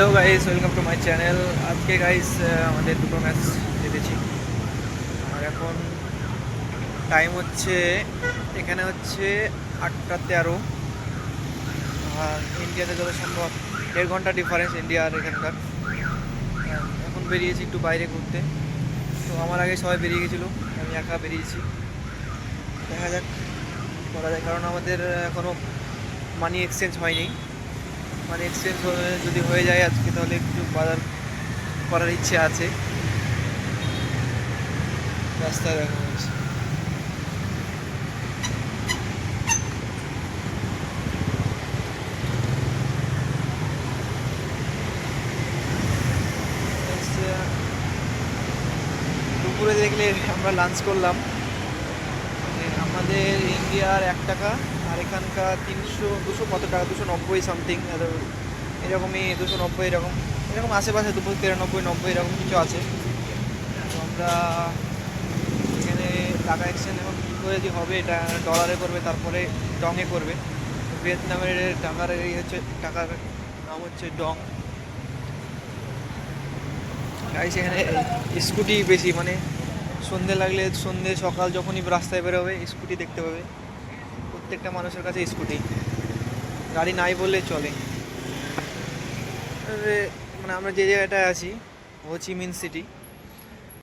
Hello guys welcome to my channel আজকে guys আমাদের দুটো ম্যাচ জিতেছি। আর এখন টাইম হচ্ছে, এখানে হচ্ছে আটটা তেরো। আর ইন্ডিয়াতে যত সম্ভব, দেড় ঘণ্টা ডিফারেন্স ইন্ডিয়া আর এখানকার। এখন বেরিয়েছি একটু বাইরে ঘুরতে। তো আমার আগে সবাই বেরিয়ে গেছিল, আমি একা বেরিয়েছি। দেখা যাক, করা যায়। কারণ আমাদের এখনও মানি এক্সচেঞ্জ হয়নি। মানে এক্সচেঞ্জ যদি হয়ে যায় আজকে, তাহলে একটু বাজার করার ইচ্ছে আছে। রাস্তায় দেখা হয়েছে। দুপুরে দেখলে আমরা লাঞ্চ করলাম। মানে আমাদের ইন্ডিয়ার এক টাকা, আর এখানকার তিনশো, দুশো কত টাকা? দুশো নব্বই সামথিং এরকমই দুশো নব্বই এরকম এরকম আশেপাশে দুশো তিরানব্বই, নব্বই এরকম কিছু আছে। আমরা এখানে টাকা এক্সচেঞ্জ এখন কী করে যে হবে এটা ডলারে করবে, তারপরে ডংয়ে করবে। ভিয়েতনামের টাকার এই হচ্ছে, টাকার নাম হচ্ছে ডং গাইস এখানে স্কুটি বেশি মানে সন্ধে লাগলে সন্ধে, সকাল যখনই রাস্তায় বেরোবে, স্কুটি দেখতে পাবে। প্রত্যেকটা মানুষের কাছে স্কুটি। গাড়ি নাই বললে চলে। মানে আমরা যে জায়গাটায় আছি হোচিমিন সিটি।